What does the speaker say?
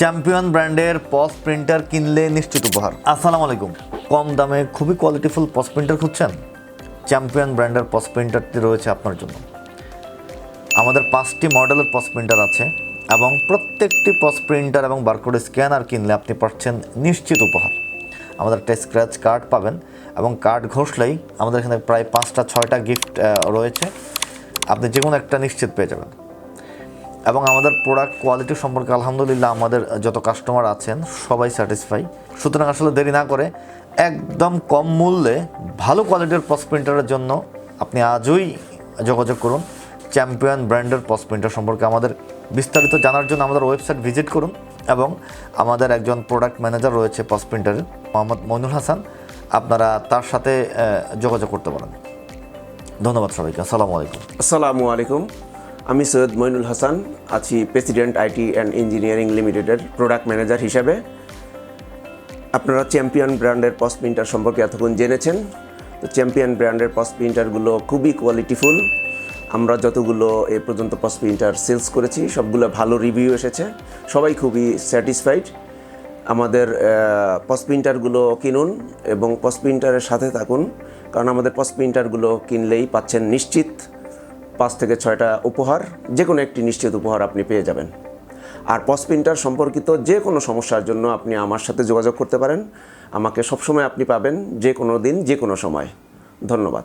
Champion ব্র্যান্ডের পস printer কিনলে নিশ্চিত উপহার। আসসালামু আলাইকুম। কম দামে খুবই কোয়ালিটিফুল পস প্রিন্টার খুঁজছেন? চ্যাম্পিয়ন ব্র্যান্ডের পস প্রিন্টারটি রয়েছে আপনার জন্য। আমাদের পাঁচটি মডেলের পস প্রিন্টার আছে এবং প্রত্যেকটি পস প্রিন্টার এবং বারকোড স্ক্যানার কিনলে আপনি পাচ্ছেন নিশ্চিত উপহার। আমাদের একটা স্ক্র্যাচ কার্ড পাবেন এবং কার্ড ঘষলেই আমাদের এখানে প্রায় পাঁচটা, ছয়টা গিফট রয়েছে। আপনি যে কোনো একটা নিশ্চিত পেয়ে যাবেন। এবং আমাদের প্রোডাক্ট কোয়ালিটি সম্পর্কে আলহামদুলিল্লাহ আমাদের যত কাস্টমার আছেন, সবাই স্যাটিসফাই সুতরাং আসলে দেরি না করে একদম কম মূল্যে ভালো কোয়ালিটির পস প্রিন্টারের জন্য আপনি আজই যোগাযোগ করুন। চ্যাম্পিয়ন ব্র্যান্ডের পস প্রিন্টার সম্পর্কে আমাদের বিস্তারিত জানার জন্য আমাদের ওয়েবসাইট ভিজিট করুন এবং আমাদের একজন প্রোডাক্ট ম্যানেজার রয়েছে পস প্রিন্টারের মোহাম্মদ মইনুল হাসান। আপনারা তার সাথে যোগাযোগ করতে পারেন। ধন্যবাদ সবাইকে। আসসালামু আলাইকুম। আসসালামু আলাইকুম। আমি সৈয়দ মইনুল হাসান, আছি প্রেসিডেন্ট আইটি অ্যান্ড ইঞ্জিনিয়ারিং লিমিটেডের প্রোডাক্ট ম্যানেজার হিসেবে। আপনারা চ্যাম্পিয়ন ব্র্যান্ডের পস প্রিন্টার সম্পর্কে এতক্ষণ জেনেছেন। তো চ্যাম্পিয়ন ব্র্যান্ডের পস প্রিন্টারগুলো খুবই কোয়ালিটিফুল আমরা যতগুলো এ পর্যন্ত পস প্রিন্টার সেলস করেছি, সবগুলো ভালো রিভিউ এসেছে। সবাই খুবই স্যাটিসফাইড আমাদের পস প্রিন্টারগুলো কিনুন এবং পস প্রিন্টারের সাথে থাকুন। কারণ আমাদের পস প্রিন্টারগুলো কিনলেই পাচ্ছেন নিশ্চিত। পাঁচ থেকে ছয়টা উপহার যে কোনো একটি নিশ্চিত উপহার আপনি পেয়ে যাবেন। আর পস সম্পর্কিত যে কোনো সমস্যার জন্য আপনি আমার সাথে যোগাযোগ করতে পারেন। আমাকে সবসময় আপনি পাবেন যে কোনো দিন যে কোনো সময়। ধন্যবাদ।